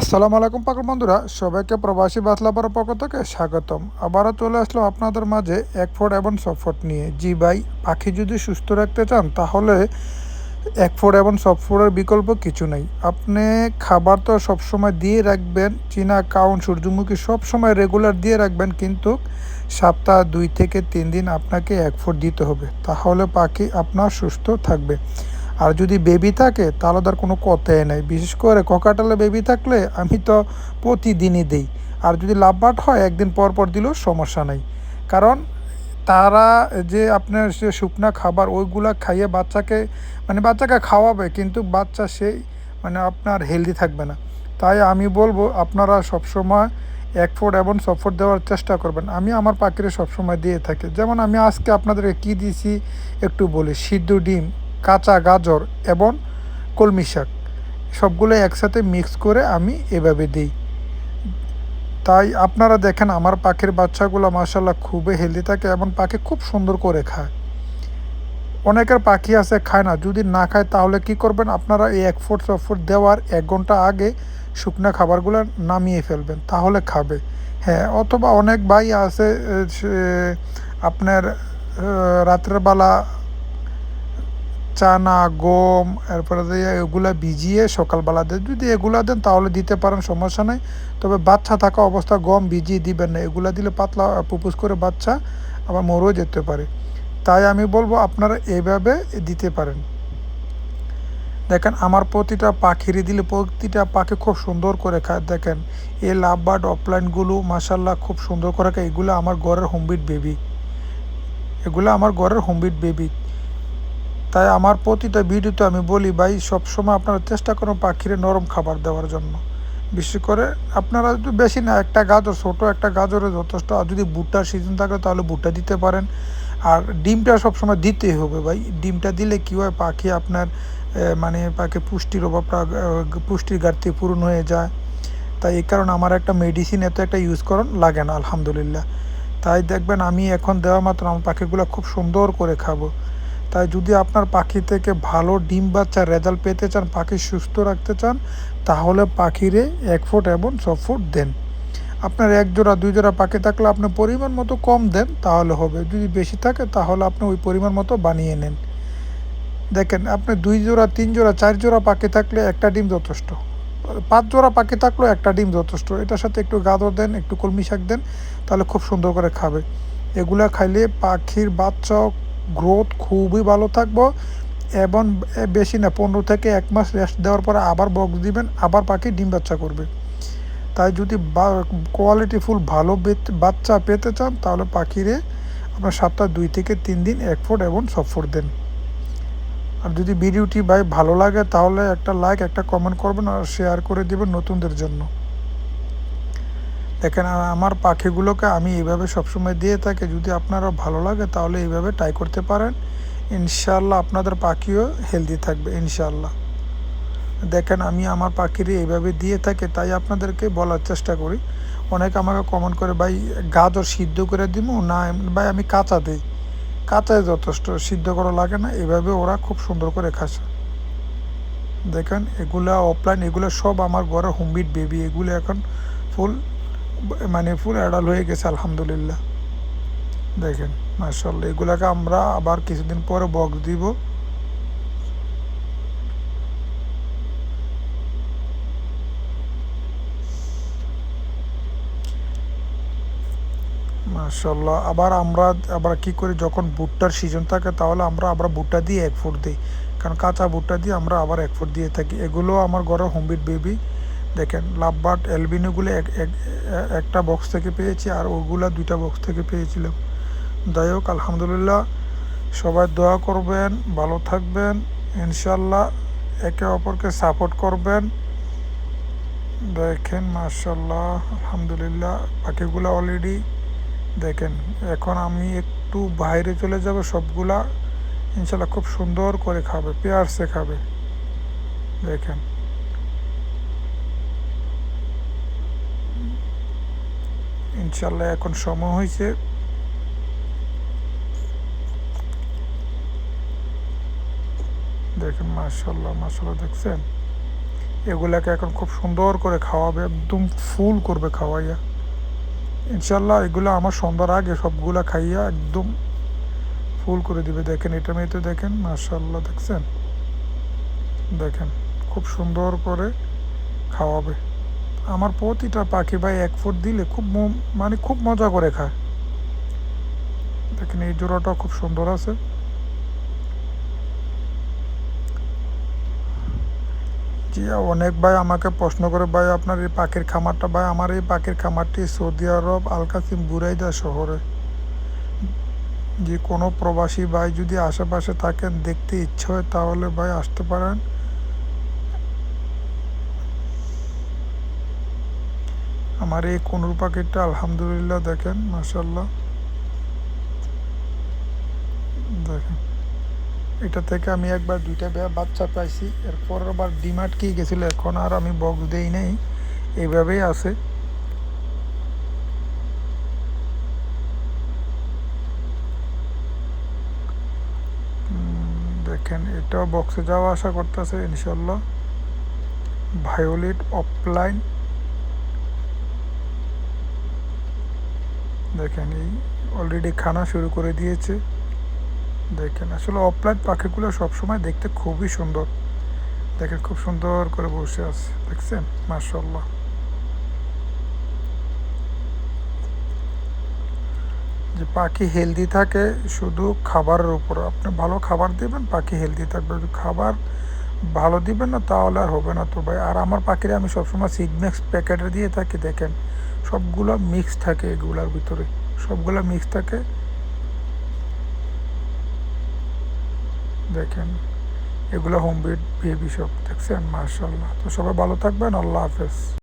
আসসালামু আলাইকুম পাগল বন্ধুরা, সবাইকে প্রবাসী বাতলাপাড়ার পক্ষ থেকে স্বাগতম। আবারও চলে আসলো আপনাদের মাঝে এক ফুট এবং সব ফুট নিয়ে। জি ভাই, পাখি যদি সুস্থ রাখতে চান, তাহলে এক ফুট এবং সব বিকল্প কিছু নেই। আপনি খাবার তো সবসময় দিয়ে রাখবেন, চীনা, কাউন, সূর্যমুখী সবসময় রেগুলার দিয়ে রাখবেন, কিন্তু সপ্তাহ দুই থেকে তিন দিন আপনাকে এক ফুট দিতে হবে। তাহলে পাখি আপনার সুস্থ থাকবে। আর যদি বেবি থাকে, তাহলে তার কোনো কথাই নাই। বিশেষ করে ককাটালে বেবি থাকলে আমি তো প্রতিদিনই দিই। আর যদি লাভবাট হয়, একদিন পর পর দিলেও সমস্যা নাই। কারণ তারা যে আপনার সে শুকনা খাবার, ওইগুলা খাইয়ে বাচ্চাকে মানে বাচ্চাকে খাওয়াবে, কিন্তু বাচ্চা সেই মানে আপনার হেলদি থাকবে না। তাই আমি বলব, আপনারা সবসময় এক ফুট এবং ফুট দেওয়ার চেষ্টা করবেন। আমি আমার পাখিরে সবসময় দিয়ে থাকি। যেমন আমি আজকে আপনাদেরকে কী দিয়েছি একটু বলি। সিদ্ধ ডিম। কাঁচা গাজর এবং কলমি শাক। সবগুলো একসাথে মিক্স করে আমি এভাবে দিই। তাই আপনারা দেখেন, আমার পাখির বাচ্চাগুলো মাসাল্লাহ খুবই হেলদি থাকে এবং পাখি খুব সুন্দর করে খায়। অনেকের পাখি আছে, খায় না। যদি না খায়, তাহলে কি করবেন? আপনারা এই এক ফুট ছ দেওয়ার এক ঘণ্টা আগে শুকনো খাবারগুলো নামিয়ে ফেলবেন, তাহলে খাবে। হ্যাঁ অথবা অনেক ভাই আছে আপনার রাত্রের বেলা চানা, গম, এরপরে এগুলা ভিজিয়ে সকালবেলা দেন। যদি এগুলা দেন তাহলে দিতে পারেন, সমস্যা নেই। তবে বাচ্চা থাকা অবস্থা গম ভিজিয়ে দিবেন না। এগুলা দিলে পাতলা পুপুস করে বাচ্চা আবার মরেও যেতে পারে। তাই আমি বলব আপনারা এইভাবে দিতে পারেন। দেখেন, আমার প্রতিটা পাখিরই দিলে প্রতিটা পাখি খুব সুন্দর করে খায়। দেখেন, এই লাভ বার্ড অফলাইনগুলো মাসাল্লাহ খুব সুন্দর করে খায়। এগুলো আমার ঘরের হোমবিট বেবি। এগুলো আমার ঘরের হোমবিট বেবি। তাই আমার প্রতিটা ভিডিওতে আমি বলি, ভাই, সবসময় আপনারা চেষ্টা করুন পাখিরে নরম খাবার দেওয়ার জন্য। বিশেষ করে আপনারা একটু বেশি না, একটা গাজর, ছোটো একটা গাজরে যথেষ্ট। আর যদি ভুট্টার সিজন থাকে, তাহলে ভুট্টা দিতে পারেন। আর ডিমটা সবসময় দিতেই হবে, ভাই। ডিমটা দিলে কী হয়, পাখি আপনার মানে পাখি পুষ্টির অভাবটা পুষ্টির ঘাটতি পূরণ হয়ে যায়। তাই এই কারণে আমার একটা মেডিসিন এত একটা ইউজ করেন লাগে না, আলহামদুলিল্লাহ। তাই দেখবেন, আমি এখন দেওয়া মাত্র আমার পাখিগুলো খুব সুন্দর করে খাব। তাই যদি আপনার পাখি থেকে ভালো ডিম বাচ্চা রেজাল্ট পেতে চান, পাখি সুস্থ রাখতে চান, তাহলে পাখিরে এক ফুট এবং ছ ফুট দেন। আপনার এক জোড়া, দুই জোড়া পাখি থাকলে আপনি পরিমাণ মতো কম দেন, তাহলে হবে। যদি বেশি থাকে, তাহলে আপনি ওই পরিমাণ মতো বানিয়ে নেন। দেখেন, আপনি দুই জোড়া, তিন জোড়া, চার জোড়া পাখি থাকলে একটা ডিম যথেষ্ট। পাঁচ জোড়া পাখি থাকলেও একটা ডিম যথেষ্ট। এটার সাথে একটু গাদর দেন, একটু কলমি শাক দেন, তাহলে খুব সুন্দর করে খাবে। এগুলা খাইলে পাখির বাচ্চা গ্রোথ খুবই ভালো থাকব এবং বেশি না, পনেরো থেকে এক মাস রেস্ট দেওয়ার পরে আবার বক্স দিবেন, আবার পাখি ডিম বাচ্চা করবে। তাই যদি কোয়ালিটি ফুল ভালো বাচ্চা পেতে চান, তাহলে পাখিরে আপনার সপ্তাহ দুই থেকে তিন দিন এক ফুট এবং সব ফুট দেন। আর যদি ভিডিওটি ভাই ভালো লাগে, তাহলে একটা লাইক একটা কমেন্ট করবেন আর শেয়ার করে দেবেন নতুনদের জন্য। দেখেন আমার পাখিগুলোকে আমি এইভাবে সবসময় দিয়ে থাকি। যদি আপনারা ভালো লাগে, তাহলে এইভাবে ট্রাই করতে পারেন। ইনশাল্লাহ আপনাদের পাখিও হেলদি থাকবে ইনশাল্লাহ দেখেন, আমি আমার পাখির এইভাবে দিয়ে থাকি, তাই আপনাদেরকে বলার চেষ্টা করি। অনেক আমাকে কমেন্ট করে, ভাই, গাজর সিদ্ধ করে দিব না ভাই, আমি কাঁচা দিই। কাঁচায় যথেষ্ট, সিদ্ধ করা লাগে না এভাবে ওরা খুব সুন্দর করে খাসে দেখেন, এগুলা অফলাইন এগুলো সব আমার ঘরে হোমবিট বেবি এগুলো এখন ফুল মানে ফুল অ্যাডাল হয়ে গেছে, আলহামদুলিল্লাহ। দেখেন মার্শাল্লাহ এগুলাকে আমরা আবার কিছুদিন পরে বক্স দিব। মার্শাল্লাহ আবার আমরা, আবার কি করি, যখন ভুট্টার সিজন থাকে, তাহলে আমরা আবার ভুট্টা দিয়ে এক ফুট দিই। কারণ কাঁচা ভুট্টা দিয়ে আমরা আবার এক ফুট দিয়ে থাকি। এগুলো আমার ঘরে হোমবিট বেবি দেখেন, লাভবার্ড, অ্যালবিনোগুলো এক একটা বক্স থেকে পেয়েছি আর ওগুলা দুইটা বক্স থেকে পেয়েছিলাম। যাই হোক, আলহামদুলিল্লাহ, সবাই দোয়া করবেন, ভালো থাকবেন ইনশাল্লাহ একে অপরকে সাপোর্ট করবেন। দেখেন মার্শাল্লাহ আলহামদুলিল্লাহ পাখিগুলো অলরেডি দেখেন, এখন আমি একটু বাইরে চলে যাব, সবগুলা ইনশাল্লাহ খুব সুন্দর করে খাবে পেয়ারসে খাবে। দেখেন। ইনশাল্লাহ এখন সময় হয়েছে। দেখেন মার্শাল্লাহ মার্শাল্লাহ দেখছেন? এগুলাকে এখন খুব সুন্দর করে খাওয়াবে, একদম ফুল করবে খাওয়াইয়া। ইনশাল্লাহ, এগুলো আমার সন্ধ্যার আগে সবগুলা খাইয়া একদম ফুল করে দিবে। দেখেন, এটা মেয়েতে দেখেন মার্শাল্লাহ দেখছেন? দেখেন, খুব সুন্দর করে খাওয়াবে। আমার প্রতিটা পাখি ভাই এক ফুট দিলে খুব মানে খুব মজা করে খায়। দেখেন, এই জোড়াটা খুব সুন্দর আছে। জি অনেক ভাই আমাকে প্রশ্ন করে, ভাই, আপনার এই পাখির খামারটা, ভাই, আমার এই পাখির খামারটি সৌদি আরব আলকাসিম বুরাইদা শহরে। যে কোনো প্রবাসী ভাই যদি আশেপাশে থাকেন, দেখতে ইচ্ছে হয়, তাহলে ভাই আসতে পারেন। আমার এই কোনুর পাখিটা আলহামদুলিল্লাহ দেখেন মাসাল্লাহ দেখেন, এটা থেকে আমি একবার দুইটা বাচ্চা পাইছি এরপর আবার ডিমার্ট কি গেছিল, এখন আর আমি বক্স দেই নেই, এইভাবেই আছে। দেখেন, এটাও বক্সে যাওয়া আশা করতেছে ইনশাল্লাহ ভায়োলেট অফলাইন দেখেন, এই অলরেডি খানা শুরু করে দিয়েছে। দেখেন, আসলে অফলাইন পাখিগুলো সবসময় দেখতে খুবই সুন্দর। দেখেন, খুব সুন্দর করে বসে আছে, দেখছেন? মার্শাল্লাহ যে পাখি হেলদি থাকে, শুধু খাবারের উপর। আপনি ভালো খাবার দিবেন, পাখি হেলদি থাকবে। খাবার ভালো দিবেন না, তাহলে আর হবে না তো ভাই। আর আমার পাখিরা, আমি সবসময় সিডম্যাক্স প্যাকেটে দিয়ে থাকি, দেখেন। সবগুলো মিক্স থাকে এগুলার ভিতরে। সবগুলো মিক্স থাকে। দেখেন, এগুলো হোম বেড বেবি সব দেখছেন? মার্শাল্লাহ তো সবাই ভালো থাকবেন। আল্লাহ হাফেজ।